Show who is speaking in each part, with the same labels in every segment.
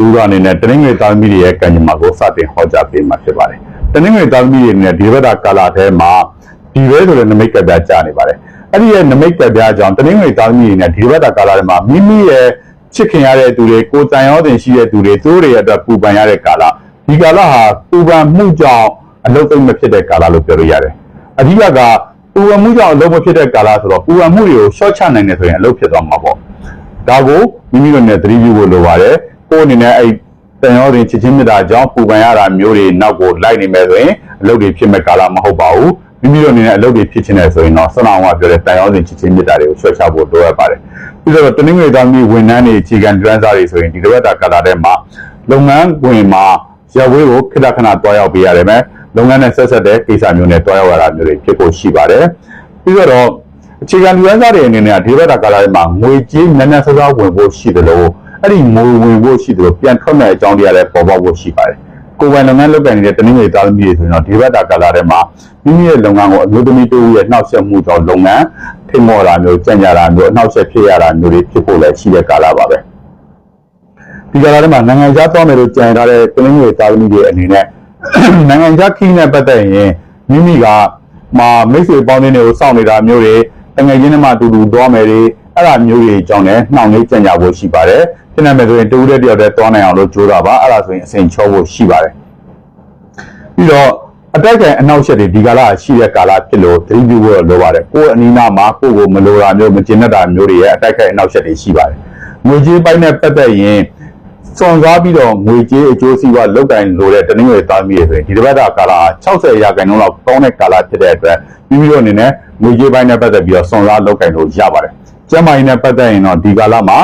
Speaker 1: သူတို့အနေနဲ့တနင်္ဂနွေသားသမီးတွေရဲ့ကံကြမ္မာကိုစတင်ဟောကြားပေးမှာဖြစ်ပါတယ်တနင်္ဂနွေသားသမီးတွေအနေနဲ့ဒီဘက်ကကာလာထဲမှာဒီဘဲဆိုတဲ့နမိတ်ကပြကြားနေပါတယ်အဲ့ဒီရဲ့နမိတ်ကပြကြောင့်တနင်္ဂနွေသားသမီးတွေနဲ့ဒီဘက်ကကာလာထဲမှာမိမိရဲ့ချစ်ခင်ရတဲ့သူတွေကိုယ်တန်ရောတင်ရှိတဲ့သူတွေသူတို့တွေရဲ့အတွက်ပူပန်ရတဲ့ကာလဒီကာလဟာပူပန်မှုကြောင့်အလုတ်သိမ့်မဖြစ်တဲ့ကာလလို့ပြောလို့ရတယ်အဓိကကပူပန်မှုကြောင့်အလုတ်မဖြစ်တဲ့ကာလဆိုတော့ပူပန်မှုတွေကိုရှော့ချနိုင်တယ်ဆိုရင်အလုတ်ဖြစ်သွားမှာပေါ့ဒါကိုမိမိတို့နဲ့သတိပြုဖို့လိုပါတယ် ကိုယ်အနေနဲ့အဲ့တန်ရောတင်ချစ်ချင်းမြတ်တာကြောင့်ပူပန်ရတာမျိုးတွေနောက်ကိုလိုက်နေမယ်ဆိုရင်အလုတ်တွေဖြစ်မဲ့ကာလမဟုတ်ပါဘူးမိမိတို့အနေနဲ့အလုပ်တွေဖြစ်ချင်တယ်ဆိုရင်တော့ဆွမ်းအောင်ကပြောတဲ့တန်ရောစင်ချစ်ချင်းမြတ်တာတွေကိုဆွဲချဖို့လိုအပ်ပါတယ်။ပြီးတော့တနင်္ဂနွေသားမျိုးဝန်ထမ်းတွေအခြေခံဒရန်စားတွေဆိုရင်ဒီတစ်ပတ်တာကာလာထဲမှာလုပ်ငန်းဝင်မှာရပ်ဝေးကိုခိတခဏတွားရောက်ပေးရတယ်မယ်။လုပ်ငန်းနဲ့ဆက်ဆက်တဲ့ကိစ္စမျိုးနဲ့တွားရောက်ရတာမျိုးတွေဖြစ်ဖို့ရှိပါတယ်။ပြီးတော့အခြေခံဒရန်စားတွေအနေနဲ့ဒီတစ်ပတ်တာကာလာထဲမှာငွေကြေးနည်းနည်းစောစောဝင်ဖို့ရှိတယ်လို့ အဲ့ဒီငွေဝင်ဖို့ရှိတယ်လို့ပြန်ထွက်မဲ့အကြောင်းတရားလည်းပေါ်ပေါက်ဖို့ရှိပါတယ်။ကိုယ်ပိုင်လုပ်ငန်းလုပ်ကိုင်နေတဲ့တနင်္ဂနွေသားသမီးတွေဆိုရင်တော့ဒီဘက်တာကာလာထဲမှာမိမိရဲ့လုပ်ငန်းကိုအမျိုးသမီးတို့ရဲ့နှောက်ယှက်မှုကြောင့်လုပ်ငန်းထိမော့တာမျိုးကြံ့ကြတာမျိုးအနှောက်ယှက်ဖြစ်ရတာမျိုးတွေဖြစ်ဖို့လည်းရှိတဲ့ကာလပါပဲဒီကာလထဲမှာနိုင်ငံခြားသွားမယ်လို့ကြံထားတဲ့တနင်္ဂနွေသားသမီးတွေအနေနဲ့နိုင်ငံခြားခီးနဲ့ပတ်သက်ရင်မိမိကမှာမိတ်ဆွေပေါင်းတွေကိုစောင့်နေတာမျိုးတွေတငယ်ချင်းတွေမှအတူတူသွားမယ်တွေ အဲ့ဒါမျိုးတွေအကြောင်းလည်းနှောင့်နှေးကြံ့ကြဖို့ရှိပါတယ်ဖြစ်နေမယ်ဆိုရင်တူတဲ့တယောက်တည်းသွားနိုင်အောင်လို့ကြိုးတာပါအဲ့ဒါဆိုရင်အစိန်ချောဖို့ရှိပါတယ်ပြီးတော့အတိုက်ခံအနောက်ရှက်တွေဒီကာလရှိတဲ့ကာလဖြစ်လို့သတိပြုဖို့လိုပါတယ်ကိုယ်အနီးနားမှာကိုယ့်ကိုမလိုတာမျိုးမကျင်တတ်တာမျိုးတွေရဲ့အတိုက်ခံအနောက်ရှက်တွေရှိပါတယ်ငွေကြေးပိုင်းနဲ့ပတ်သက်ရင်စွန်စားပြီးတော့ငွေကြေးအကျိုးစီးပွားလုတ်တိုင်လိုတဲ့တနင်္ဂနွေသားမိတွေဆိုရင်ဒီတစ်ပတ်တာကာလ60ရာခိုင်နှုန်းလောက်ကောင်းတဲ့ကာလဖြစ်တဲ့အတွက်မိမိတို့အနေနဲ့ငွေကြေးပိုင်းနဲ့ပတ်သက်ပြီးတော့စွန်စားလုတ်တိုင်လို့ရပါတယ် ကျန်းမာရေးနဲ့ပတ်သက်ရင်တော့ဒီကာလမှာ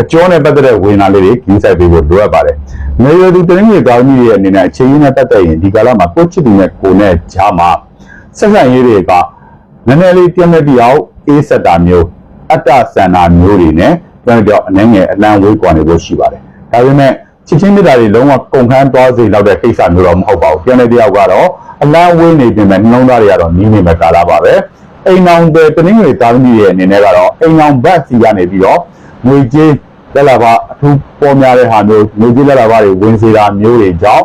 Speaker 1: အကျော်နဲ့ပတ်သက်တဲ့ဝေဒနာလေးတွေကြီးဆိုင်ပေးဖို့လိုအပ်ပါတယ်။မေရသူတရင်းကြီးကောင်းကြီးရဲ့အနေနဲ့အခြေရင်းနဲ့ပတ်သက်ရင်ဒီကာလမှာကိုယ့်ချစ်သူနဲ့ကိုယ်နဲ့ကြားမှာဆက်ဆံရေးတွေကနည်းနည်းလေးပြည့်မဲ့ပြောက်အေးဆက်တာမျိုးအတ္တဆန္ဒမျိုးတွေနဲ့ပြောင်းပြောင်းအနှဲငယ်အလံဝေးကွာနေဖို့ရှိပါတယ်။ဒါပေမဲ့ချစ်ချင်းမြတ်တာတွေလုံးဝကုန်ခန်းသွားစေလောက်တဲ့ကိစ္စမျိုးတော့မဟုတ်ပါဘူး။ပြောင်းတဲ့တယောက်ကတော့အလံဝေးနေပြင်မဲ့နှလုံးသားတွေကတော့နီးနေမဲ့ကာလပါပဲ။ အိမ်အောင်တဲ့တနင်္ဂနွေသားသမီးရဲ့အနေနဲ့ကတော့အိမ်အောင်ဘတ်စီကနေပြီးတော့ငွေကြေးလက်လာပါအထူးပေါ်များတဲ့ဟာမျိုးငွေကြေးလက်လာပါတွေဝင်စေတာမျိုးတွေကြောင့်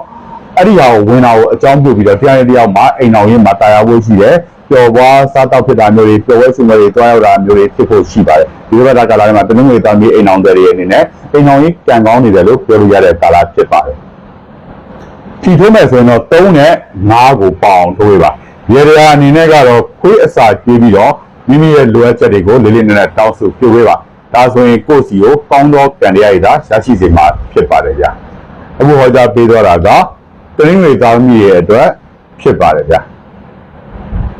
Speaker 1: အဲ့ဒီဟာကိုဝင်တာကိုအကြောင်းပြုပြီးတော့တရားရတရားမှာအိမ်အောင်ရင်မှာတာယာဖို့ရှိတယ်ပျော်ပွားစားတောက်ဖြစ်တာမျိုးတွေပျော်ဝဲစုမျိုးတွေတွားရောက်တာမျိုးတွေဖြစ်ဖို့ရှိပါတယ်ဒီဘက်ကကာလထဲမှာတနင်္ဂနွေသားမျိုးအိမ်အောင်တွေရဲ့အနေနဲ့အိမ်အောင်ရင်ကံကောင်းနေတယ်လို့ပြောလို့ရတဲ့ကာလဖြစ်ပါတယ်ဖြီထိုးမယ်ဆိုရင်တော့3နဲ့5ကိုပေါအောင်ထိုးရပါ ရေရအနေနဲ့ကတော့ခွေးအစာကျွေးပြီးတော့မိမိရဲ့လိုအပ်ချက်တွေကိုလေးလေးနက်နက်တောင်းဆိုပြုပေးပါဒါဆိုရင်ကိုယ့်စီကိုကောင်းသောကံတရားရည်သာရရှိစေမှာဖြစ်ပါတယ်ဗျာအခုဟောကြားပေးတော့တာကတရင်းတွေသားသမီးရဲ့အတွက်ဖြစ်ပါတယ်ဗျာ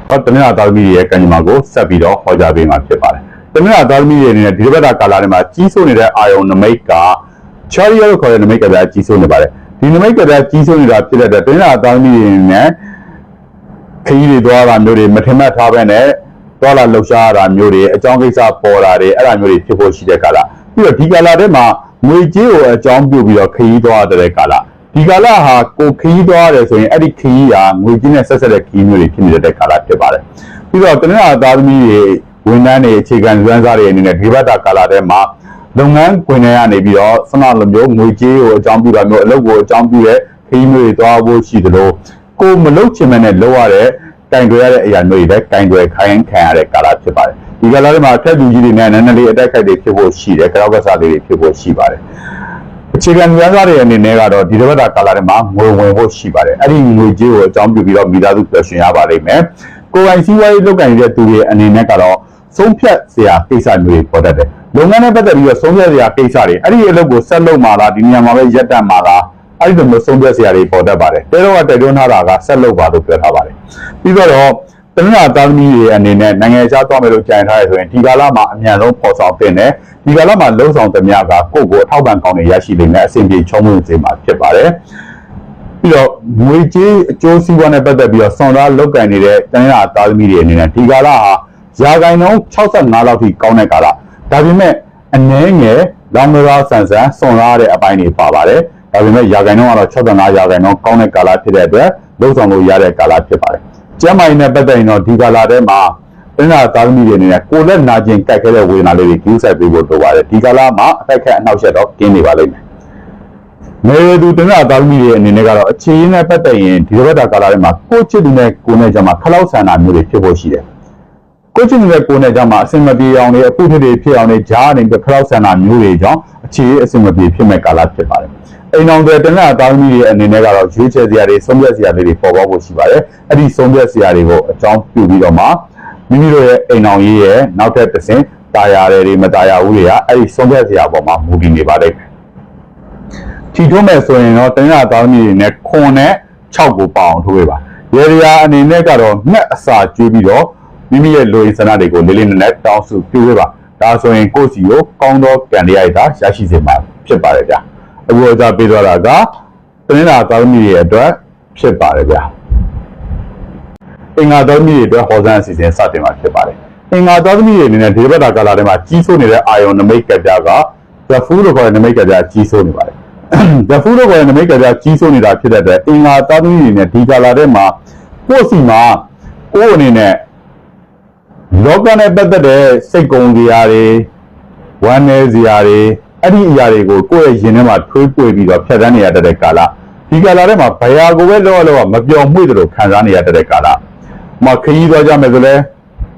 Speaker 1: ဟောတမင်္ဂသားသမီးရဲ့ကံကြမ္မာကိုဆက်ပြီးတော့ဟောကြားပေးမှာဖြစ်ပါတယ်တမင်္ဂသားသမီးရဲ့အနေနဲ့ဒီဘက်ကကာလာတွေမှာကြီးစိုးနေတဲ့အာယုံနမိတ်က cherry လို့ခေါ်တဲ့နမိတ်ကလည်းကြီးစိုးနေပါတယ်ဒီနမိတ်ကလည်းကြီးစိုးနေတာဖြစ်တဲ့အတွက်တမင်္ဂသားသမီးရဲ့နဲ့ ခရီးတွေသွားတာမျိုးတွေမထင်မှတ်ထားဘဲနဲ့သွားလာလှုပ်ရှားရတာမျိုးတွေအကြောင်းကိစ္စပေါ်တာတွေအဲ့ဒါမျိုးတွေဖြစ်ဖို့ရှိတဲ့ကာလပြီးတော့ဒီကာလထဲမှာငွေကြေးကိုအကြောင်းပြုပြီးတော့ခရီးသွားတဲ့ကာလဒီကာလဟာကိုခရီးသွားရတယ်ဆိုရင်အဲ့ဒီခရီးဟာငွေကြေးနဲ့ဆက်ဆက်တဲ့ခရီးမျိုးတွေဖြစ်နေတဲ့ကာလဖြစ်ပါတယ်ပြီးတော့တနင်္လာသားသမီးတွေဝန်ထမ်းတွေအခြေခံလူရန်စားတွေအနေနဲ့ဒီဘက်တာကာလထဲမှာလုပ်ငန်းခွင်ထဲကနေပြီးတော့စနလိုမျိုးငွေကြေးကိုအကြောင်းပြုတာမျိုးအလုပ်ကိုအကြောင်းပြုတဲ့ခရီးမျိုးတွေသွားဖို့ရှိသလို ကိုမလုပ်ချင်မဲ့နဲ့လုပ်ရတဲ့ကင်တွယ်ရတဲ့အရာမျိုးတွေလည်းကင်တွယ်ခိုင်းခံရတဲ့ကာလဖြစ်ပါတယ်ဒီကာလထဲမှာထက်သူကြီးတွေနဲ့နည်းနည်းလေးအတက်ခိုက်တွေဖြစ်ဖို့ရှိတယ်ကြောက်ကစားလေးတွေဖြစ်ဖို့ရှိပါတယ်အခြေခံဉာဏ်သားတွေအနေနဲ့ကတော့ဒီတစ်ပတ်တာကာလထဲမှာငွေဝင်ဖို့ရှိပါတယ်အဲ့ဒီငွေကြေးကိုအကြောင်းပြုပြီးတော့မိသားစုပျော်ရွှင်ရပါလိမ့်မယ်ကိုယ်ပိုင်စည်းဝါးရေးလုပ်ကိုင်နေတဲ့သူတွေအနေနဲ့ကတော့ဆုံးဖြတ်စရာကိစ္စမျိုးတွေပေါ်တတ်တယ်လုပ်ငန်းနဲ့ပတ်သက်ပြီးတော့ဆုံးဖြတ်စရာကိစ္စတွေအဲ့ဒီအလုပ်ကိုဆက်လုပ်မှာလားဒီနေရာမှာပဲရပ်တန့်မှာလား အဲ့ဒီလိုမျိုးဆုံးဖြတ်စရာတွေပေါ်တတ်ပါတယ်တဲတော့ကတိုက်တွန်းထားတာကဆက်လုပ်ပါလို့ပြောထားပါတယ်ပြီးတော့တနင်္လာသားသမီးတွေအနေနဲ့နိုင်ငံခြားသွားမယ်လို့ကြံထားရဆိုရင်ဒီကာလမှာအမြန်ဆုံးပေါ်ဆောင်တင်တယ်ဒီကာလမှာလုံဆောင်သမျှကကိုယ့်ကိုအထောက်ပံ့ကောင်းတွေရရှိနိုင်တဲ့အဆင်ပြေချုံးမွေ့စေမှာဖြစ်ပါတယ်ပြီးတော့ငွေကြေးအကျိုးစီးပွားနဲ့ပတ်သက်ပြီးတော့စွန်သားလုတ်ကန်နေတဲ့တနင်္လာသားသမီးတွေအနေနဲ့ဒီကာလဟာရာခိုင်နှုန်း65လောက်ထိကောင်းတဲ့ကာလဒါပေမဲ့အနည်းငယ်လောင်မရာဆန်ဆန်စွန်သားတဲ့အပိုင်းတွေပါပါတယ် ဒါပေမဲ့ရာခိုင်နှုန်းကတော့65ရာခိုင်နှုန်းကောင်းတဲ့ကာလဖြစ်တဲ့အတွက်လုံဆောင်လို့ရတဲ့ကာလဖြစ်ပါတယ်ကျမ်းမာရေးနဲ့ပတ်သက်ရင်တော့ဒီကာလထဲမှာတနင်္လာသားသမီးတွေအနေနဲ့ကိုယ်လက်နာကျင်ကြိုက်ခဲတဲ့ဝေဒနာလေးတွေကျူးဆက်ပေးဖို့လိုပါတယ်ဒီကာလမှာအဖိုက်ခက်အနှောက်အယှက်တော့ကျင်းနေပါလိမ့်မယ်မေရသူတင်ရသားသမီးတွေအနေနဲ့ကတော့အခြေရင်းနဲ့ပတ်သက်ရင်ဒီဘက်တာကာလာထဲမှာကိုယ့်ချစ်သူနဲ့ကိုယ်နဲ့ကြမှာခလောက်ဆန္ဒမျိုးတွေဖြစ်ဖို့ရှိတယ်ကိုယ့်ချစ်သူနဲ့ကိုယ်နဲ့ကြမှာအစင်မပြေအောင်လေအပုထစ်တွေဖြစ်အောင်လေဂျားနေပြီးခလောက်ဆန္ဒမျိုးတွေကြောင့်အခြေရင်းအစင်မပြေဖြစ်မဲ့ကာလာဖြစ်ပါတယ် အိမ်အောင်တွေတင်ရသားသမီးတွေအနေနဲ့ကတော့ရွေးချယ်စရာတွေဆုံးဖြတ်စရာတွေပေါ်ပေါက်ဖို့ရှိပါတယ်အဲ့ဒီဆုံးဖြတ်စရာတွေကိုအကြောင်းပြုပြီးတော့မှမိမိတို့ရဲ့အိမ်အောင်ရေးရဲ့နောက်ထပ်တစ်ဆင့်တာယာတွေမတာယာဘူးတွေကအဲ့ဒီဆုံးဖြတ်စရာပေါ်မှာမူတည်နေပါလိမ့်မယ်ထီထိုးမယ်ဆိုရင်တော့တင်ရသားသမီးတွေနဲ့ခွန်နဲ့6ကိုပေါအောင်ထိုးပေးပါရေရီယာအနေနဲ့ကတော့ငှက်အစာကျွေးပြီးတော့မိမိရဲ့လိုရင်းဆန္ဒတွေကိုလေးလေးနက်နက်တောင်းစုပြုပေးပါဒါဆိုရင်ကိုယ့်စီကိုကောင်းသောကံတရားတွေရရှိစေမှာဖြစ်ပါတယ်ဗျာ အခုအကြပေးသွားတာကတင်ရသားသမီးတွေအတွက်ဖြစ်ပါတယ်ဗျာအင်္ဂါသားသမီးတွေအတွက်ဟောစမ်းအစီအစဉ်စတင်မှာဖြစ်ပါတယ်အင်္ဂါသားသမီးတွေအနေနဲ့ဒီဘက်တာကာလာထဲမှာကြီးစိုးနေတဲ့အာယုံနမိတ်ကပြားက the food လို့ခေါ်တဲ့နမိတ်ကပြားကြီးစိုးနေပါတယ် the food လို့ခေါ်တဲ့နမိတ်ကပြားကြီးစိုးနေတာဖြစ်တဲ့အတွက်အင်္ဂါသားသမီးတွေနဲ့ဒီကာလာထဲမှာကိုယ့်စီမှာကိုယ့်အနေနဲ့လောကနဲ့ပတ်သက်တဲ့စိတ်ကုံစရာတွေဝမ်းနည်းစရာတွေ အဲ့ဒီအရာတွေကိုကိုယ့်ရဲ့ရင်ထဲမှာထွေးပွေပြီးတော့ဖြတ်သန်းနေရတဲ့ကာလဒီကာလာထဲမှာဘယာကိုပဲလောလောမပျော်မွေ့တယ်လို့ခံစားနေရတဲ့ကာလမှာခရီးသွားကြမယ်ဆိုလဲ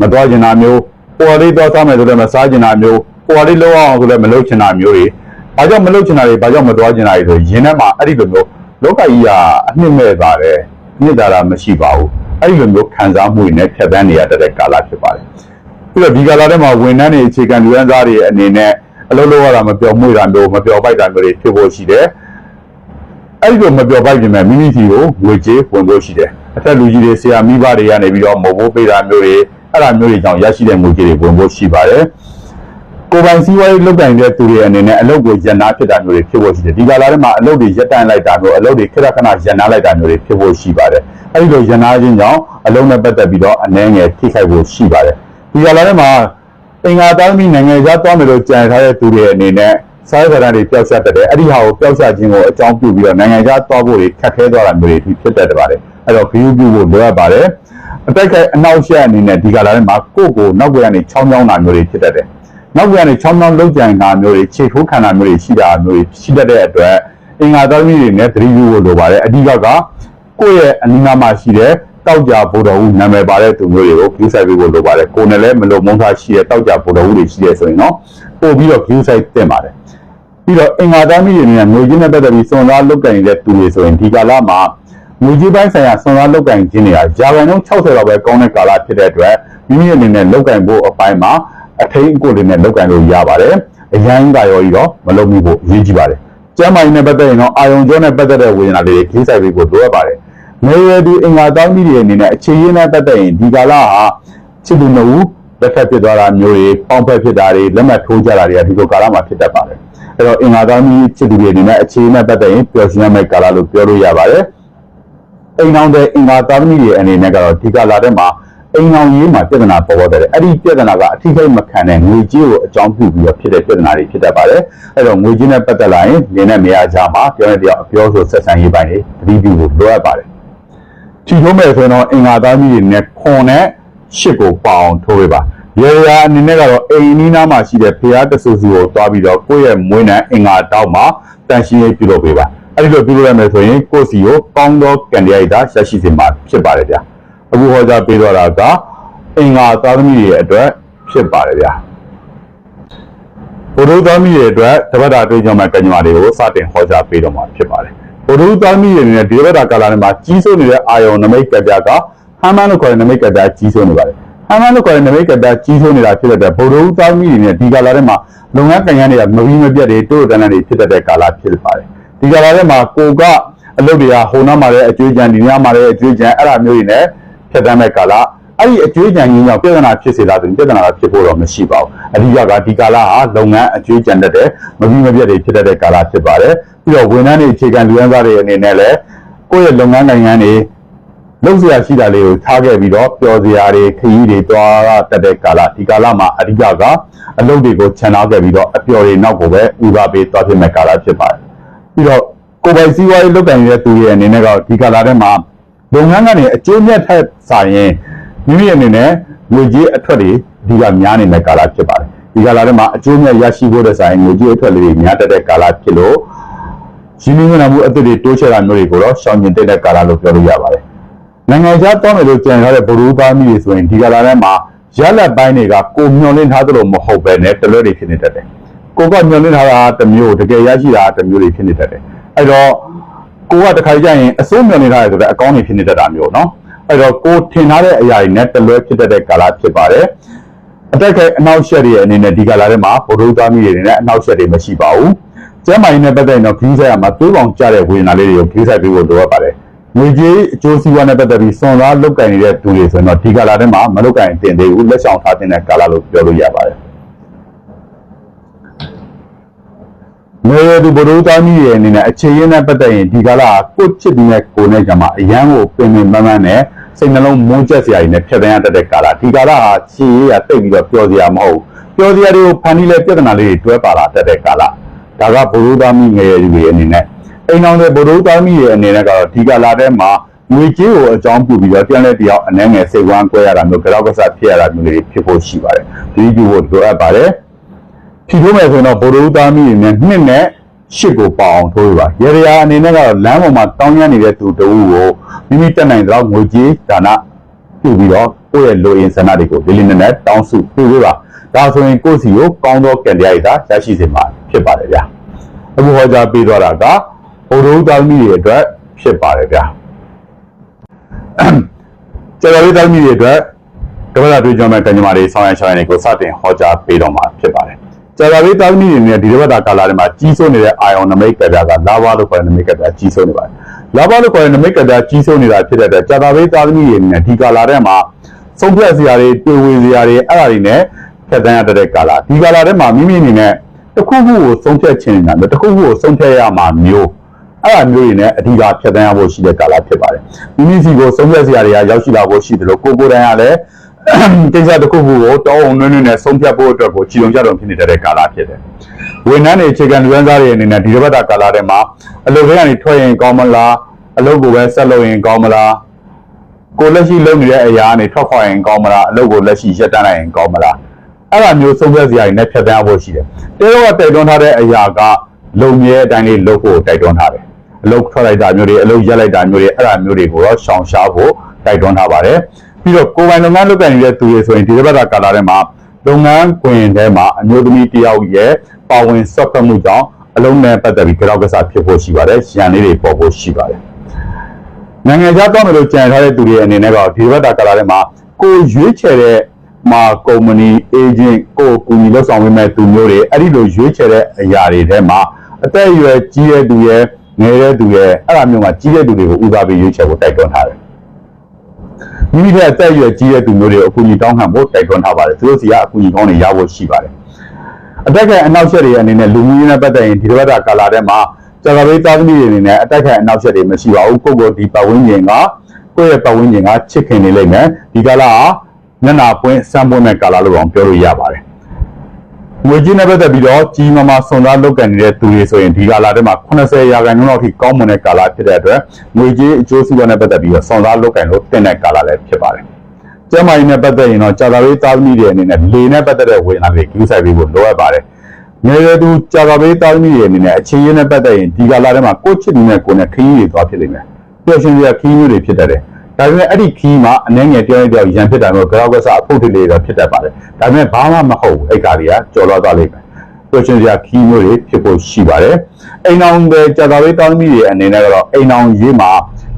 Speaker 1: မသွားကျင်တာမျိုးပေါ်လေးသွားစားမယ်ဆိုလဲမစားကျင်တာမျိုးပေါ်လေးလောက်အောင်ဆိုလဲမလုပ်ချင်တာမျိုးတွေဘာကြောင့်မလုပ်ချင်တာတွေဘာကြောင့်မသွားကျင်တာတွေဆိုရင်ထဲမှာအဲ့ဒီလိုမျိုးလောကကြီးကအနှစ်မဲ့ပါတယ်အနှစ်သာရမရှိပါဘူးအဲ့ဒီလိုမျိုးခံစားမှုတွေနဲ့ဖြတ်သန်းနေရတဲ့ကာလဖြစ်ပါတယ်ပြီးတော့ဒီကာလထဲမှာဝန်ထမ်းတွေအခြေခံလူရန်သားတွေအနေနဲ့ အလုပ်လုပ်ရတာမပျော်မွေ့တာမျိုးမပျော်ပိုက်တာမျိုးတွေဖြစ်ဖို့ရှိတယ်အဲ့ဒီလိုမပျော်ပိုက်ပြင်မဲ့မိမိစီကိုငွေကြေးဝင်ဖို့ရှိတယ်အထက်လူကြီးတွေဆရာမိဘတွေကနေပြီးတော့မဟုတ်ပေးတာမျိုးတွေအဲ့ဒါမျိုးတွေကြောင့်ရရှိတဲ့ငွေကြေးတွေဝင်ဖို့ရှိပါတယ်ကိုယ်ပိုင်စည်းဝါးရေးလုပ်ကင်တဲ့သူတွေအနေနဲ့အလုပ်ကိုရန်နာဖြစ်တာမျိုးတွေဖြစ်ဖို့ရှိတယ်ဒီကာလထဲမှာအလုပ်တွေရပ်တန့်လိုက်တာမျိုးအလုပ်တွေခက်ခဏရန်နာလိုက်တာမျိုးတွေဖြစ်ဖို့ရှိပါတယ်အဲ့ဒီလိုရန်နာခြင်းကြောင့်အလုပ်နဲ့ပတ်သက်ပြီးတော့အနှဲငယ်ထိခိုက်ဖို့ရှိပါတယ်ဒီကာလထဲမှာ အင်္ဂါသားသမီးနိုင်ငံခြားသွားမယ်လို့ကြံထားတဲ့သူတွေအနေနဲ့စားရတာတွေပျောက်ရှတတ်တယ်အဲ့ဒီဟာကိုပျောက်ရှခြင်းကိုအကြောင်းပြုပြီးတော့နိုင်ငံခြားသွားဖို့တွေခက်ခဲသွားတာမျိုးတွေဖြစ်တတ်တယ်ပါတယ်အဲ့တော့ view ပြုဖို့လိုအပ်ပါတယ်အတိုက်ခိုက်အနောက်ရှက်အနေနဲ့ဒီကာလထဲမှာကိုယ့်ကိုနောက်ကနေချောင်းချောင်းတာမျိုးတွေဖြစ်တတ်တယ်နောက်ကနေချောင်းချောင်းလုံးကြံတာမျိုးတွေခြေထိုးခံတာမျိုးတွေရှိတာမျိုးတွေရှိတတ်တဲ့အတွက်အင်္ဂါသားသမီးတွေနဲ့သတိပြုဖို့လိုပါတယ်အဓိကကကိုယ့်ရဲ့အနီးနားမှာရှိတဲ့ တောက်ကြဗုဒ္ဓဟူနာမည်ပါတဲ့သူမျိုးတွေကို view site ပေးဖို့လိုပါတယ်ကိုယ်နဲ့လည်းမလုံမုန်းသားရှိတဲ့တောက်ကြဗုဒ္ဓဟူတွေရှိတဲ့ဆိုရင်တော့ပို့ပြီးတော့ view site တင်ပါတယ်ပြီးတော့အင်္ဂါသားမိတွေနဲ့ငွေချင်းနဲ့ပတ်သက်ပြီးစွန်သားလုတ်ကင်တဲ့သူတွေဆိုရင်ဒီကာလမှာငွေကြီးပိုင်းဆိုင်ရာစွန်သားလုတ်ကင်ခြင်းတွေကဂျာဂန်လုံး60လောက်ပဲကောင်းတဲ့ကာလဖြစ်တဲ့အတွက်မိမိအနေနဲ့လုတ်ကင်ဖို့အပိုင်းမှာအထိန်အကိုတွေနဲ့လုတ်ကင်လို့ရပါတယ်အရန်ကရောကြီးတော့မလုပ်မိဖို့အရေးကြီးပါတယ်ကျမ်းမာရေးနဲ့ပတ်သက်ရင်တော့အာယုံကြောနဲ့ပတ်သက်တဲ့ဝေဒနာတွေကြီးဆိုင်ပြီးဖို့လိုအပ်ပါတယ် မေရဒီအင်္ဂါတောင်းကြီးတွေအနေနဲ့အခြေရင်းနဲ့ပတ်သက်ရင်ဒီကာလဟာချစ်သူနှစ်ဦးလက်ထပ်ဖြစ်သွားတာမျိုးတွေပေါင်းဖက်ဖြစ်တာတွေလက်မှတ်ထိုးကြတာတွေကဒီလိုကာလမှာဖြစ်တတ်ပါတယ်အဲ့တော့အင်္ဂါတောင်းကြီးချစ်သူတွေအနေနဲ့အခြေရင်းနဲ့ပတ်သက်ရင်ပျော်ရွှင်ရမယ့်ကာလလို့ပြောလို့ရပါတယ်အိမ်အောင်တဲ့အင်္ဂါသားသမီးတွေအနေနဲ့ကတော့ဒီကာလထဲမှာအိမ်အောင်ရေးမှာပြဿနာပေါ်ပေါ်တယ်အဲ့ဒီပြဿနာကအထီးထိတ်မခံတဲ့ငွေကြေးကိုအကြောင်းပြုပြီးတော့ဖြစ်တဲ့ပြဿနာတွေဖြစ်တတ်ပါတယ်အဲ့တော့ငွေကြေးနဲ့ပတ်သက်လာရင်နေနဲ့နေရာခြားမှာပြောနေတရားအပြောဆိုဆက်ဆံရေးပိုင်းတွေသတိပြုဖို့လိုအပ်ပါတယ် ထီထုံးမယ်ဆိုရင်တော့အင်္ဂါသားသမီးတွေနဲ့ခွန်နဲ့ရှစ်ကိုပေါအောင်ထိုးပေးပါရေရာအနေနဲ့ကတော့အိမ်နီးနားမှာရှိတဲ့ဖျားတဆူစီကိုတွားပြီးတော့ကိုယ့်ရဲ့မွေးနံအင်္ဂါတောက်မှာတန်ရှင်းရေးပြုလုပ်ပေးပါအဲ့ဒီလိုပြုလုပ်ရမယ်ဆိုရင်ကိုယ့်စီကိုကောင်းသောကံတရားရရရှိစေမှာဖြစ်ပါတယ်ဗျာအခုဟောကြားပေးတော့တာကအင်္ဂါသားသမီးတွေအတွက်ဖြစ်ပါတယ်ဗျာဘုရုသားသမီးတွေအတွက်တပတ်တာတွေ့ကြမှာကံကြမ္မာတွေကိုစတင်ဟောကြားပေးတော့မှာဖြစ်ပါတယ် ဘုရုသားသမီးတွေနဲ့ဒီတပတ်တာကာလထဲမှာကြီးစိုးနေတဲ့အာယုံနမိတ်ကပြကဟမ်းမန်းလို့ခေါ်တဲ့နမိတ်ကပြကြီးစိုးနေပါတယ်ဟမ်းမန်းလို့ခေါ်တဲ့နမိတ်ကပြကြီးစိုးနေတာဖြစ်တဲ့ဘုရုသားသမီးတွေနဲ့ဒီကာလထဲမှာလုပ်ငန်းကံရမ်းတွေကမပြီးမပြတ်တွေတိုးတန်းတန်းတွေဖြစ်တဲ့ကာလဖြစ်ပါတယ်ဒီကာလထဲမှာကိုကအလုပ်တွေကဟိုနားမှာလည်းအကျွေးကြံဒီနားမှာလည်းအကျွေးကြံအဲ့ဒါမျိုးတွေနဲ့ဖြတ်တန်းမဲ့ကာလ အဲ့ဒီအကျွေးကြံကြီးကြောင့်ပြဿနာဖြစ်စေတာဆိုရင်ပြဿနာကဖြစ်ဖို့တော့မရှိပါဘူးအဓိကကဒီကာလဟာလုပ်ငန်းအကျွေးကြံတတ်တဲ့မပြီးမပြတ်တွေဖြစ်တတ်တဲ့ကာလဖြစ်ပါတယ်ပြီးတော့ဝန်ထမ်းတွေအခြေခံလူရန်သားတွေအနေနဲ့လည်းကိုယ့်ရဲ့လုပ်ငန်းနိုင်ငံတွေလုပ်စရာရှိတာလေးကိုထားခဲ့ပြီးတော့ပျော်စရာတွေခရီးတွေတွားတတ်တဲ့ကာလဒီကာလမှာအဓိကကအလုပ်တွေကိုခြံထားခဲ့ပြီးတော့အပျော်တွေနောက်ကိုပဲဥပပေးသွားဖြစ်မဲ့ကာလဖြစ်ပါတယ်ပြီးတော့ကိုယ်ပိုင်စည်းဝါးရေးလုပ်ကင်နေတဲ့သူတွေအနေနဲ့ကဒီကာလထဲမှာလုပ်ငန်းကနေအကျိုးမြတ်ထက်စာရင် မိမိအနေနဲ့ငွေကြေးအထွက်တွေဒီကများနေတဲ့ကာလဖြစ်ပါတယ်ဒီကာလထဲမှာအကျိုးမြတ်ရရှိဖို့တဲ့ဆိုင်ငွေကြေးအထွက်တွေများတတ်တဲ့ကာလဖြစ်လို့ရင်းနှီးမြှုပ်နှံမှုအသစ်တွေတိုးချဲ့တာမျိုးတွေကိုတော့ရှောင်ကျဉ်တဲ့ကာလလို့ပြောလို့ရပါတယ်နိုင်ငံခြားတောင်းမယ်လို့ကြံထားတဲ့ဗရူကားမိတွေဆိုရင်ဒီကာလထဲမှာရလက်ပိုင်းတွေကကိုမျောလင်းထားသလိုမဟုတ်ပဲနဲ့တလွဲတွေဖြစ်နေတတ်တယ်။ကိုကမျောလင်းထားတာတမျိုးတကယ်ရရှိတာတမျိုးတွေဖြစ်နေတတ်တယ်။အဲ့တော့ကိုကတခါကြရင်အစိုးမျောလင်းထားရဆိုတဲ့အကောင်းတွေဖြစ်နေတတ်တာမျိုးနော် အဲ့တော့ကိုထင်ထားတဲ့အရာတွေနဲ့တလွဲဖြစ်တတ်တဲ့ကာလဖြစ်ပါတယ်အတက်ကအနောက်ရှက်တွေရဲ့အနေနဲ့ဒီကာလထဲမှာဗဒူသားမိတွေနဲ့အနောက်ရှက်တွေမရှိပါဘူးကျမ်းမာရေးနဲ့ပတ်သက်ရင်တော့ခီးဆိုင်ရမှာတွေးပေါင်ကြတဲ့ဝေဒနာလေးတွေကိုခီးဆိုင်ပြီးဖို့လိုအပ်ပါတယ်ငွေကြေးအကျိုးစီးပွားနဲ့ပတ်သက်ပြီးစွန်စားလုတ်ကင်နေတဲ့သူတွေဆိုရင်တော့ဒီကာလထဲမှာမလုတ်ကင်တင်သေးဘူးလက်ဆောင်ထားတဲ့ကာလလို့ပြောလို့ရပါတယ်ငွေရသူဘဒိုးသားကြီးရဲ့အနေနဲ့အခြေရင်းနဲ့ပတ်သက်ရင်ဒီကာလကကိုယ့်ချစ်သူနဲ့ကိုယ်နဲ့ကြမှာအရန်ကိုပင်ပင်ပန်းပန်းနဲ့ စိတ်နှလုံးမွန်းကျက်စရာတွေနဲ့ဖြတ်သန်းရတတ်တဲ့ကာလဒီကာလဟာချီရရတိတ်ပြီးတော့ပျော်စရာမဟုတ်ဘူးပျော်စရာတွေကိုဖန်တီးလဲပြဿနာလေးတွေတွဲပါလာတတ်တဲ့ကာလဒါကဘဒိုးသားကြီးငယ်ရသူတွေအနေနဲ့အိမ်အောင်တဲ့ဘဒိုးသားကြီးရဲ့အနေနဲ့ကတော့ဒီကာလထဲမှာငွေကြေးကိုအကြောင်းပြုပြီးတော့ပြန်လဲတယောက်အနေငယ်စိတ်ဝမ်းကွဲရတာမျိုးကြောက်ကစားဖြစ်ရတာမျိုးတွေဖြစ်ဖို့ရှိပါတယ်ဒီဒီကိုလိုအပ်ပါတယ်ဖြီးထိုးမယ်ဆိုရင်တော့ဘဒိုးသားကြီးတွေနဲ့နှစ်နဲ့ ရှစ်ကိုပေါအောင်ထိုးရပါရေရာအနေနဲ့ကတော့လမ်းပေါ်မှာတောင်းရနေတဲ့သူတဦးကိုမိမိတက်နိုင်တော့ငွေကြေးဒါနပြုပြီးတော့ကိုယ့်ရဲ့လိုအင်ဆန္ဒတွေကိုလေးလေးနက်နက်တောင်းစုပြုလို့ပါဒါဆိုရင်ကိုယ့်စီကိုကောင်းသောကံတရားရတာရရှိစေမှာဖြစ်ပါတယ်ဗျာအခုဟောကြားပေးသွားတာကဘုဒ္ဓသားသမီးတွေအတွက်ဖြစ်ပါတယ်ဗျာကျေတော်လေးသားသမီးတွေအတွက်ကမ္ဘာတွေ့ကြမဲ့ကံကြမ္မာတွေဆောင်းရရှောင်းရတွေကိုစတင်ဟောကြားပေးတော့မှာဖြစ်ပါတယ် ကြာသာလေးသားသမီးတွေနဲ့ဒီတစ်ပတ်တာကာလထဲမှာကြီးစိုးနေတဲ့အာယုံနမိတ်ကပြာကလာဘလို့ခေါ်တဲ့နမိတ်ကပြာကြီးစိုးနေပါတယ်လာဘလို့ခေါ်တဲ့နမိတ်ကပြာကြီးစိုးနေတာဖြစ်တဲ့အတွက်ကြာသာလေးသားသမီးတွေနဲ့ဒီကာလထဲမှာဆုံးဖြတ်စရာတွေတွေ့ဝေစရာတွေအဲ့ဒါတွေနဲ့ဖြတ်သန်းရတဲ့ကာလဒီကာလထဲမှာမိမိအနေနဲ့တစ်ခုခုကိုဆုံးဖြတ်ခြင်းနေတာတစ်ခုခုကိုဆုံးဖြတ်ရမှာမျိုးအဲ့ဒါမျိုးတွေနဲ့အဓိကဖြတ်သန်းရဖို့ရှိတဲ့ကာလဖြစ်ပါတယ်မိမိစီကိုဆုံးဖြတ်စရာတွေကရောက်ရှိလာဖို့ရှိတယ်လို့ကိုကိုယ်တိုင်ကလည်း ကိစ္စတစ်ခုခုကိုတောင်းအောင်နွန်းနွန်းနဲ့ဆုံးဖြတ်ဖို့အတွက်ကိုချီုံကြတော့ဖြစ်နေတဲ့ကာလဖြစ်တယ်။ဝန်ထမ်းတွေအခြေခံလူရန်သားတွေအနေနဲ့ဒီတစ်ပတ်တာကာလထဲမှာအလုပ်တွေကနေထွက်ရင်ကောင်းမလားအလုပ်ကိုပဲဆက်လုပ်ရင်ကောင်းမလားကိုလက်ရှိလုပ်နေတဲ့အရာကနေထွက်ခွာရင်ကောင်းမလားအလုပ်ကိုလက်ရှိရပ်တန့်လိုက်ရင်ကောင်းမလားအဲ့လိုမျိုးဆုံးဖြတ်စရာတွေနဲ့ဖြတ်သန်းဖို့ရှိတယ်။တဲတော့တိုက်တွန်းထားတဲ့အရာကလုံမြဲအတိုင်းလေးလုပ်ဖို့တိုက်တွန်းထားတယ်။အလုပ်ထွက်လိုက်တာမျိုးတွေအလုပ်ရပ်လိုက်တာမျိုးတွေအဲ့ဒါမျိုးတွေကိုတော့ရှောင်ရှားဖို့တိုက်တွန်းထားပါတယ်။ ပြီးတော့ကိုယ်ပိုင်လုပ်ငန်းလုပ်ကိုင်နေတဲ့သူတွေဆိုရင်ဒီတစ်ပတ်တာကာလထဲမှာလုပ်ငန်းခွင်ထဲမှာအမျိုးသမီးတယောက်ရဲ့ပါဝင်ဆော့ဖက်မှုကြောင့်အလုံးနဲ့ပတ်သက်ပြီးကြောက်ကစားဖြစ်ဖို့ရှိပါတယ်။ရန်လေးတွေပေါ်ဖို့ရှိပါတယ်။နိုင်ငံခြားတောင်းတယ်လို့ကြံထားတဲ့သူတွေအနေနဲ့တော့ဒီတစ်ပတ်တာကာလထဲမှာကိုရွေးချယ်တဲ့မာကုမ္ပဏီအေဂျင့်ကိုကူညီလုပ်ဆောင်ပေးမဲ့သူမျိုးတွေအဲ့ဒီလိုရွေးချယ်တဲ့အရာတွေထဲမှာအသက်အရွယ်ကြီးတဲ့သူရဲ့ငယ်တဲ့သူရဲ့အဲ့လိုမျိုးမှာကြီးတဲ့သူတွေကိုဦးစားပေးရွေးချယ်ဖို့တိုက်တွန်းထားတယ် မိမိတဲ့အသက်အရွယ်ကြီးတဲ့သူမျိုးတွေအကူအညီတောင်းခံဖို့တိုက်တွန်းထားပါတယ်သူတို့စီကအကူအညီကောင်းတွေရဖို့ရှိပါတယ်အတက်ကအနောက်ဆက်တွေအနေနဲ့လူမျိုးရေးနဲ့ပတ်သက်ရင်ဒီတစ်ပတ်တာကာလာထဲမှာကြာသာပေးသားသမီးတွေအနေနဲ့အတက်ကအနောက်ဆက်တွေမရှိပါဘူးကိုယ့်ကိုယ်ဒီပတ်ဝန်းကျင်ကကိုယ့်ရဲ့ပတ်ဝန်းကျင်ကချစ်ခင်နေလိမ့်မယ်ဒီကာလဟာမျက်နာပွင့်စမ်းပွင့်တဲ့ကာလလို့အောင်ပြောလို့ရပါတယ် ငွေကြေးနဲ့ပတ်သက်ပြီးတော့ကြီးမားမားစွန်သားလုပ်ကန်နေတဲ့သူတွေဆိုရင်ဒီကာလထဲမှာ80ရာခိုင်နှုန်းလောက်ထိကောင်းမွန်တဲ့ကာလဖြစ်တဲ့အတွက်ငွေကြေးအကျိုးစီးပွားနဲ့ပတ်သက်ပြီးတော့စွန်သားလုပ်ကန်လို့တင်တဲ့ကာလလည်းဖြစ်ပါတယ်။ကျန်းမာရေးနဲ့ပတ်သက်ရင်တော့ကြာသာရေးသားသမီးတွေအနေနဲ့လေနဲ့ပတ်သက်တဲ့ဝေဒနာတွေကိစ္စပြီးဖို့လိုအပ်ပါတယ်။ငယ်ရသူကြာသာရေးသားသမီးတွေအနေနဲ့အခြေရင်းနဲ့ပတ်သက်ရင်ဒီကာလထဲမှာကိုယ့်ချစ်သူနဲ့ကိုယ်နဲ့ခရီးတွေသွားဖြစ်လိမ့်မယ်။ပျော်ရွှင်စရာခရီးမျိုးတွေဖြစ်တတ်တယ်။ ဒါပေမဲ့အဲ့ဒီခီးမှာအနှဲငယ်ပြောင်းပြောင်းရံဖြစ်တာမျိုးကြောက်ကစားအဖို့တွေလေးတော့ဖြစ်တတ်ပါတယ်။ဒါပေမဲ့ဘာမှမဟုတ်ဘူးအဲ့ကာတွေကကြော်လွှားသွားလိမ့်မယ်။ပျော်ရွှင်စရာခီးမျိုးတွေဖြစ်ဖို့ရှိပါတယ်။အိမ်အောင်ပဲကြာသာရေးတောင်းသမီးတွေအနေနဲ့ကတော့အိမ်အောင်ရေးမှာ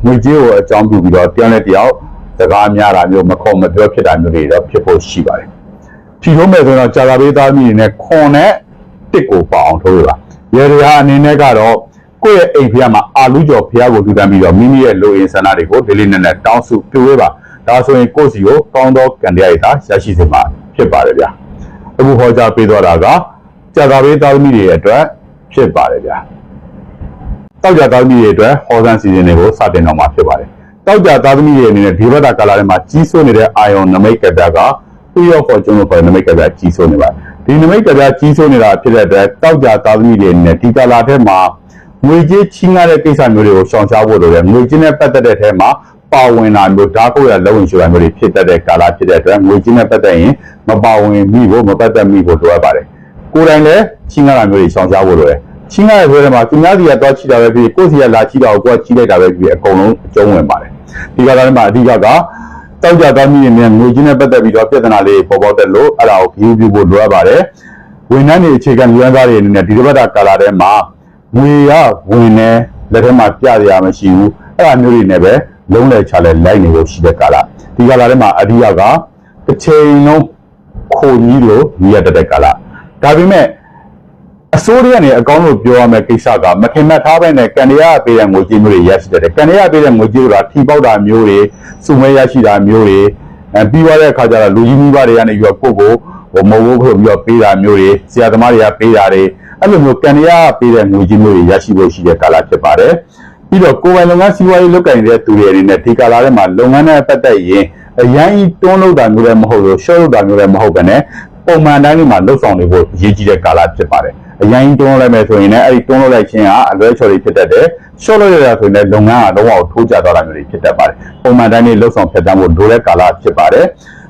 Speaker 1: ငွေကြေးကိုအကြောင်းပြုပြီးတော့တရားနဲ့တယောက်စကားများတာမျိုးမခုံမပြောဖြစ်တာမျိုးတွေတော့ဖြစ်ဖို့ရှိပါတယ်။ဖြီထုံးမဲ့ဆိုတော့ကြာသာရေးသားမိတွေနဲ့ခွန်နဲ့တစ်ကိုပေါအောင်ထိုးရပါ။ရေရအနေနဲ့ကတော့ ကိုယ့်ရဲ့အိမ်ဖျားမှာအာလူကျော်ဖျားကိုထူထမ်းပြီးတော့မိမိရဲ့လိုအင်ဆန္ဒတွေကိုလေးလေးနက်နက်တောင်းစုပြုဝေးပါ။ဒါဆိုရင်ကိုယ့်စီကိုကောင်းသောကံတရားရတာရရှိစေမှာဖြစ်ပါတယ်ဗျာ။အခုဟောကြားပေးတော့တာကကြာသာရေးသားမိတွေအတွက်ဖြစ်ပါတယ်ဗျာ။တောက်ကြသားသမီးတွေအတွက်ဟောစမ်းစီစဉ်တွေကိုစတင်တော့မှာဖြစ်ပါတယ်။တောက်ကြသားသမီးတွေအနေနဲ့ဒီဘက်တာကာလာထဲမှာကြီးစိုးနေတဲ့အာယုံနမိတ်ကပြကဥရောပေါ်ကျွန်းလို့ခေါ်တဲ့နမိတ်ကပြကြီးစိုးနေပါတယ်။ဒီနမိတ်ကပြကြီးစိုးနေတာဖြစ်တဲ့အတွက်တောက်ကြသားသမီးတွေအနေနဲ့ဒီကာလာထဲမှာ ငွေကြေးချင်းကားတဲ့ကိစ္စမျိုးတွေကိုရှောင်ရှားဖို့လိုတယ်။ငွေကြေးနဲ့ပတ်သက်တဲ့ထဲမှာပါဝင်လာမျိုးဓာတ်ကိုရလုံဝင်ရှိတာမျိုးတွေဖြစ်တတ်တဲ့ကာလာဖြစ်တဲ့အတွက်ငွေကြေးနဲ့ပတ်သက်ရင်မပါဝင်မိဖို့မပတ်သက်မိဖို့လိုအပ်ပါတယ်။ကိုယ်တိုင်လည်းချင်းကားတာမျိုးတွေရှောင်ရှားဖို့လိုတယ်။ချင်းကားရဲ့ဘယ်မှာသူများစီကသွားချီတာပဲဖြစ်ဖြစ်ကိုယ့်စီကလာချီတာကိုကိုယ်ကချီလိုက်တာပဲဖြစ်ဖြစ်အကုန်လုံးအကျုံးဝင်ပါတယ်ဒီကလာထဲမှာအဓိကကတောက်ကြသားမိနေငွေချင်းနဲ့ပတ်သက်ပြီးတော့ပြဿနာလေးပေါ်ပေါက်တဲ့လို့အဲ့ဒါကိုဂရုပြုဖို့လိုအပ်ပါတယ်ဝန်ထမ်းတွေအခြေခံလူရန်သားတွေအနေနဲ့ဒီတစ်ပတ်တာကာလာထဲမှာ ငွေရဝင်နေလက်ထဲမှာပြရမရှိဘူးအဲ့ဒါမျိုးတွေနဲ့ပဲလုံးလဲချလဲလိုက်နေလို့ရှိတဲ့ကာလဒီကာလထဲမှာအဓိကကတစ်ချိန်လုံးခိုကြီးလို့မြည်ရတဲ့ကာလဒါပေမဲ့အစိုးရကနေအကောင်းလို့ပြောရမယ့်ကိစ္စကမခင်မတ်ထားပဲနဲ့ကန်ရရပေးတဲ့ငွေကြေးမျိုးတွေရရှိတယ်ကန်ရရပေးတဲ့ငွေကြေးတွေကထီပေါက်တာမျိုးတွေစုမဲရရှိတာမျိုးတွေအဲပြီးသွားတဲ့အခါကျတော့လူကြီးမိဘတွေကနေပြီးတော့ကိုယ့်ကိုဟိုမဟုတ်ဘူးဆိုပြီးတော့ပေးတာမျိုးတွေဆရာသမားတွေကပေးတာတွေ အဲ့လိုမျိုးကန်ရရပေးတဲ့ငွေကြေးမျိုးတွေရရှိဖို့ရှိတဲ့ကာလဖြစ်ပါတယ်ပြီးတော့ကိုယ်ပိုင်လုပ်ငန်းစီးပွားရေးလုပ်ကိုင်တဲ့သူတွေအနေနဲ့ဒီကာလထဲမှာလုပ်ငန်းနဲ့ပတ်သက်ရင်အရန်ကြီးတွန်းလုပ်တာမျိုးလည်းမဟုတ်လို့ရှော့လုပ်တာမျိုးလည်းမဟုတ်ဘဲနဲ့ပုံမှန်တိုင်းလေးမှာလှုပ်ဆောင်နေဖို့ရည်ကြီးတဲ့ကာလဖြစ်ပါတယ်အရန်ကြီးတွန်းလိုက်မယ်ဆိုရင်လည်းအဲ့ဒီတွန်းလုပ်လိုက်ခြင်းကအလွဲချော်တွေဖြစ်တတ်တယ်ရှော့လုပ်ရတာဆိုရင်လည်းလုပ်ငန်းကတော့ဝထိုးကျသွားတာမျိုးတွေဖြစ်တတ်ပါတယ်ပုံမှန်တိုင်းလေးလှုပ်ဆောင်ဖြတ်တန်းဖို့လိုတဲ့ကာလဖြစ်ပါတယ်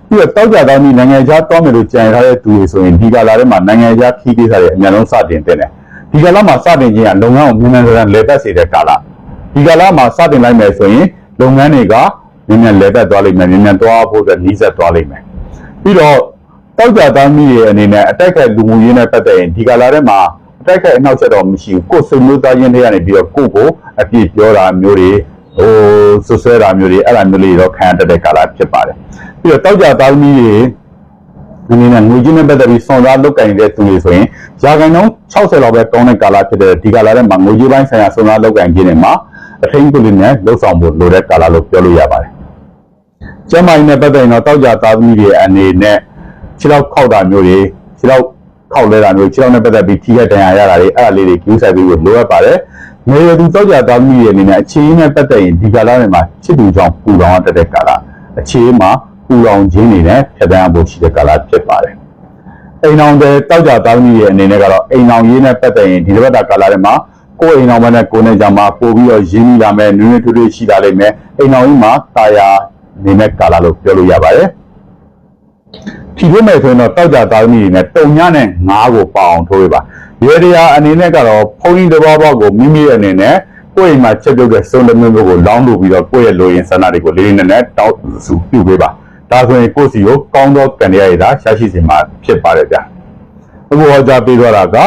Speaker 1: ပြီးတော့တောက်ကြသားမိနိုင်ငံခြားတောင်းမယ်လို့ကြံထားတဲ့သူတွေဆိုရင်ဒီကာလထဲမှာနိုင်ငံခြားခီးကိစ္စတွေအများဆုံးစတင်တဲ့တယ်ဒီကာလမှာစတင်ခြင်းကလုပ်ငန်းကိုမြန်မြန်ဆန်ဆန်လေပတ်စေတဲ့ကာလဒီကာလမှာစတင်လိုက်မယ်ဆိုရင်လုပ်ငန်းတွေကမြန်မြန်လေပတ်သွားလိမ့်မယ်မြန်မြန်သွားဖို့အတွက်နှီးဆက်သွားလိမ့်မယ်ပြီးတော့တောက်ကြသားမိရဲ့အနေနဲ့အတိုက်ခိုက်လူမှုရေးနဲ့ပတ်သက်ရင်ဒီကာလထဲမှာအတိုက်ခိုက်အနောက်ချက်တော့မရှိဘူးကိုယ်စိတ်မျိုးသားရင်းတွေကနေပြီးတော့ကိုယ့်ကိုအပြည့်ပြောတာမျိုးတွေဟိုဆွဆွဲတာမျိုးတွေအဲ့လိုမျိုးတွေတော့ခံရတတ်တဲ့ကာလဖြစ်ပါတယ် ပြီးတော့တောက်ကြသားမိရဲ့အနေနဲ့ငွေကြေးနဲ့ပတ်သက်ပြီးစွန်စားလုတ်ကင်တဲ့သူတွေဆိုရင်ရာခိုင်နှုန်း60လောက်ပဲကောင်းတဲ့ကာလဖြစ်တဲ့ဒီကာလထဲမှာငွေကြေးပိုင်းဆိုင်ရာစွန်စားလုတ်ကင်ခြင်းတွေမှာအထင်းကုလေးနဲ့လှုပ်ဆောင်ဖို့လိုတဲ့ကာလလို့ပြောလို့ရပါတယ်။ကျမကြီးနဲ့ပတ်သက်ရင်တော့တောက်ကြသားသမီးတွေအနေနဲ့ခြေထောက်ခောက်တာမျိုးတွေခြေထောက်ခောက်လဲတာမျိုးခြေထောက်နဲ့ပတ်သက်ပြီးထိခိုက်ဒဏ်ရာရတာတွေအဲ့ဒါလေးတွေကျူးဆိုင်ပြီးလို့လိုအပ်ပါတယ်။ငွေရသူတောက်ကြသားသမီးတွေအနေနဲ့အခြေအနေနဲ့ပတ်သက်ရင်ဒီကာလတွေမှာချစ်သူကြောင့်ပူလောင်ရတဲ့ကာလအခြေအနေမှာ ပူလောင်ခြင်းတွေနဲ့ဖြတ်သန်းဖို့ရှိတဲ့ကာလဖြစ်ပါတယ်။အိမ်အောင်တဲ့တောက်ကြသားသမီးရဲ့အနေနဲ့ကတော့အိမ်အောင်ရေးနဲ့ပတ်သက်ရင်ဒီတစ်ပတ်တာကာလထဲမှာကိုယ်အိမ်အောင်မနဲ့ကိုယ်နဲ့ကြမှာပို့ပြီးတော့ရင်းနှီးလာမယ်နွေးနွေးထွေးထွေးရှိလာလိမ့်မယ်အိမ်အောင်ကြီးမှာတာယာနေတဲ့ကာလလို့ပြောလို့ရပါတယ်ဖြီးလို့မယ်ဆိုရင်တော့တောက်ကြသားသမီးတွေနဲ့တုံညနဲ့ငားကိုပေါအောင်ထိုးရပါရေတရားအနေနဲ့ကတော့ဖုန်းကြီးတစ်ပေါက်ပေါက်ကိုမိမိရဲ့အနေနဲ့ကိုယ့်အိမ်မှာချက်ပြုတ်တဲ့စုံတစ်မျိုးမျိုးကိုလောင်းလို့ပြီးတော့ကိုယ့်ရဲ့လိုရင်းဆန္ဒတွေကိုလေးလေးနက်နက်တောက်စုပြုပေးပါ ဒါဆိုရင်ကိုယ့်စီကိုကောင်းသောကံရရတာရှာရှိစေမှာဖြစ်ပါတယ်ဗျာအခုဟောကြားပေးသွားတာက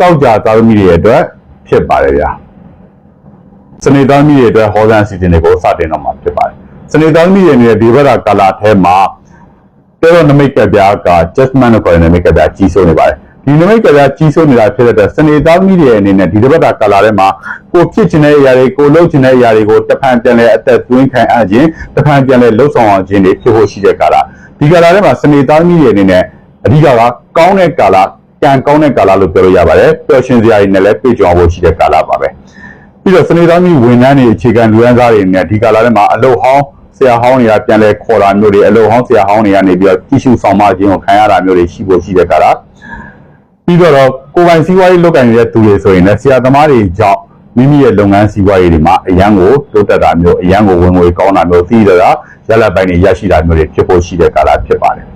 Speaker 1: တောက်ကြသားသမီးတွေရဲ့အတွက်ဖြစ်ပါတယ်ဗျာစနေသားသမီးတွေအတွက်ဟောစမ်းအစီအစဉ်တွေကိုစတင်တော့မှာဖြစ်ပါတယ်စနေသားသမီးတွေနဲ့ဒီဘက်ကကာလာထဲမှာတဲတော့နမိတ်ကပြားက adjustment လို့ခေါ်တဲ့နမိတ်ကပြားကြီးစိုးနေပါတယ် ဒီနမိတ်ကပြားကြီးစိုးနေတာဖြစ်တဲ့အတွက်စနေသားသမီးတွေအနေနဲ့ဒီတစ်ပတ်တာကာလာထဲမှာကိုဖြစ်ချင်တဲ့အရာတွေကိုလှုပ်ချင်တဲ့အရာတွေကိုတဖန်ပြန်လဲအသက်သွင်းခံအပ်ခြင်းတဖန်ပြန်လဲလှုပ်ဆောင်အောင်ခြင်းတွေဖြစ်ဖို့ရှိတဲ့ကာလာဒီကာလာထဲမှာစနေသားသမီးတွေအနေနဲ့အဓိကကကောင်းတဲ့ကာလာကံကောင်းတဲ့ကာလလို့ပြောလို့ရပါတယ်ပျော်ရွှင်စရာတွေနဲ့လည်းပြည့်စုံဖို့ရှိတဲ့ကာလပါပဲပြီးတော့စနေသားမီဝန်ထမ်းတွေအခြေခံလူရန်သားတွေနဲ့ဒီကာလထဲမှာအလုတ်ဟောင်းဆရာဟောင်းတွေကပြန်လဲခေါ်တာမျိုးတွေအလုတ်ဟောင်းဆရာဟောင်းတွေကနေပြီးတော့ကြည့်ရှုဆောင်မခြင်းကိုခံရတာမျိုးတွေရှိဖို့ရှိတဲ့ကာလ ပြီးတော့ကိုယ်ပိုင်စီးပွားရေးလုပ်ကိုင်နေတဲ့သူတွေဆိုရင်လည်းဆရာသမားတွေကြောင့်မိမိရဲ့လုပ်ငန်းစီးပွားရေးတွေမှာအရန်ကိုတိုးတက်တာမျိုးအရန်ကိုဝင်ငွေကောင်းတာမျိုးသိရတာရလဒ်ပိုင်းတွေရရှိတာမျိုးတွေဖြစ်ဖို့ရှိတဲ့ကာလဖြစ်ပါတယ်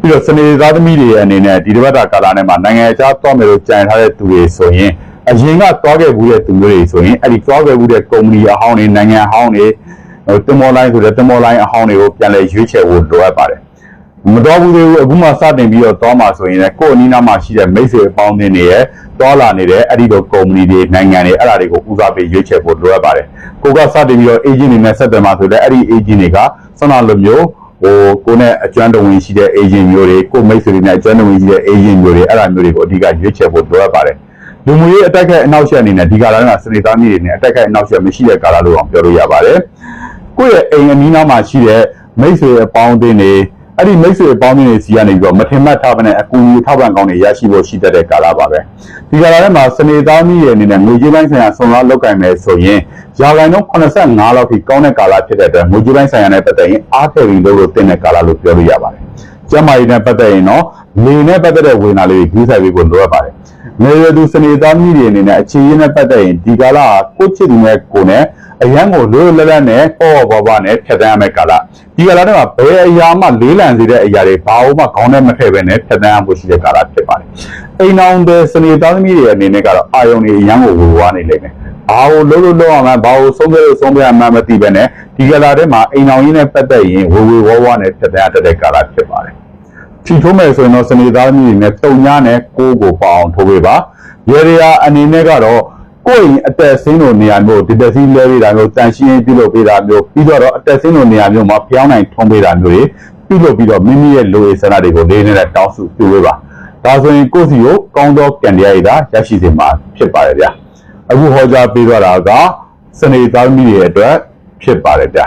Speaker 1: ပြီးတော့စနေသားသမီးတွေအနေနဲ့ဒီတစ်ပတ်တာကာလနဲ့မှာနိုင်ငံခြားသွားမယ်လို့ကြံထားတဲ့သူတွေဆိုရင်အရင်ကသွားခဲ့ဘူးတဲ့သူမျိုးတွေဆိုရင်အဲ့ဒီသွားခဲ့ဘူးတဲ့ကုမ္ပဏီအဟောင်းတွေနိုင်ငံအဟောင်းတွေဟိုတင်မော်လိုင်းဆိုတဲ့တင်မော်လိုင်းအဟောင်းတွေကိုပြန်လဲရွေးချယ်ဖို့လိုအပ်ပါတယ် မတော်ဘူးသေးဘူးအခုမှစတင်ပြီးတော့သွားမှာဆိုရင်လည်းကိုယ့်အနီးနားမှာရှိတဲ့မိတ်ဆွေအပေါင်းအသင်းတွေရဲ့သွားလာနေတဲ့အဲ့ဒီလိုကုမ္ပဏီတွေနိုင်ငံတွေအဲ့ဒါတွေကိုဦးစားပေးရွေးချယ်ဖို့လိုအပ်ပါတယ်ကိုကစတင်ပြီးတော့ agent တွေနဲ့ဆက်သွယ်မှာဆိုတော့အဲ့ဒီ agent တွေကဆွမ်းနာလိုမျိုးဟိုကိုနဲ့အကျွမ်းတဝင်ရှိတဲ့ agent မျိုးတွေကိုမိတ်ဆွေတွေနဲ့အကျွမ်းတဝင်ရှိတဲ့ agent မျိုးတွေအဲ့ဒါမျိုးတွေကိုအဓိကရွေးချယ်ဖို့လိုအပ်ပါတယ်လူမှုရေးအတက်ကအနောက်ရှက်အနေနဲ့ဒီကာလကစနေသားမျိုးတွေနဲ့အတက်ကအနောက်ရှက်မရှိတဲ့ကာလလို့အောင်ပြောလို့ရပါတယ်ကိုယ့်ရဲ့အိမ်အနီးနားမှာရှိတဲ့မိတ်ဆွေအပေါင်းအသင်းတွေ အဲ့ဒီမိတ်ဆွေအပေါင်းအသင်းတွေစီကနေပြီးတော့မထင်မှတ်ထားဘဲနဲ့အကူအညီထောက်ပံ့ကောင်းတွေရရှိဖို့ရှိတတ်တဲ့ကာလပါပဲဒီကာလထဲမှာစနေသားမျိုးရဲ့အနေနဲ့ငွေကြေးပိုင်းဆိုင်ရာဆွန်လာလောက်ကင်မယ်ဆိုရင်ရာခိုင်နှုန်း85လောက်ထိကောင်းတဲ့ကာလဖြစ်တဲ့အတွက်ငွေကြေးပိုင်းဆိုင်ရာနဲ့ပတ်သက်ရင်အားထည့်ပြီးလုပ်လို့တင်တဲ့ကာလလို့ပြောလို့ရပါတယ်ကျန်းမာရေးနဲ့ပတ်သက်ရင်တော့လေနဲ့ပတ်သက်တဲ့ဝေဒနာလေးကိုကြီးဆိုင်ပြီးကိုလိုအပ်ပါတယ်။နေရသူစနေသားမိတွေအနေနဲ့အခြေရင်းနဲ့ပတ်သက်ရင်ဒီကာလကကိုချစ်သူနဲ့ကိုနဲ့ အရန်ကိုလွတ်လွတ်လပ်လပ်နဲ့ပေါ့ပေါ့ပါနဲ့ဖြတ်သန်းရမယ့်ကာလဒီကာလထဲမှာဘယ်အရာမှလေးလံစေတဲ့အရာတွေဘာလို့မှခေါင်းထဲမထည့်ဘဲနဲ့ဖြတ်သန်းရဖို့ရှိတဲ့ကာလဖြစ်ပါတယ်။အိမ်အောင်တဲ့စနေသားသမီးတွေအနေနဲ့ကတော့အာယုံတွေအရန်ကိုဝေဝါးနေလိမ့်မယ်ဘာကိုလုံးလုံးလုံးအောင်လဲဘာကိုဆုံးဖြတ်လို့ဆုံးဖြတ်မှမသိပဲနဲ့ဒီကလာထဲမှာအိမ်အောင်ရင်းနဲ့ပတ်သက်ရင်ဝေဝေဝါးဝါးနဲ့ဖြစ်တဲ့တတ်တဲ့ကာလဖြစ်ပါတယ်ထီထိုးမယ်ဆိုရင်တော့စနေသားသမီးတွေနဲ့တုံညာနဲ့ကိုးကိုပေါအောင်ထိုးပေးပါရေရီယာအနေနဲ့ကတော့ ကိုယ့်ရင်အတက်ဆင်းလိုနေရာမျိုးဒီတက်စီလဲပေးတာမျိုးတန်ရှင်းပြုလုပ်ပေးတာမျိုးပြီးတော့အတက်ဆင်းလိုနေရာမျိုးမှာဖျောင်းနိုင်ထုံးပေးတာမျိုးတွေပြုလုပ်ပြီးတော့မိမိရဲ့လိုရည်ဆန္ဒတွေကိုလေးနဲ့တောင်းစုပြုပေးပါဒါဆိုရင်ကိုယ့်စီကိုကောင်းသောကံတရားရည်သာရရှိစေမှာဖြစ်ပါတယ်ဗျာအခုဟောကြားပေးတော့တာကစနေသားသမီးတွေအတွက်ဖြစ်ပါတယ်ဗျာ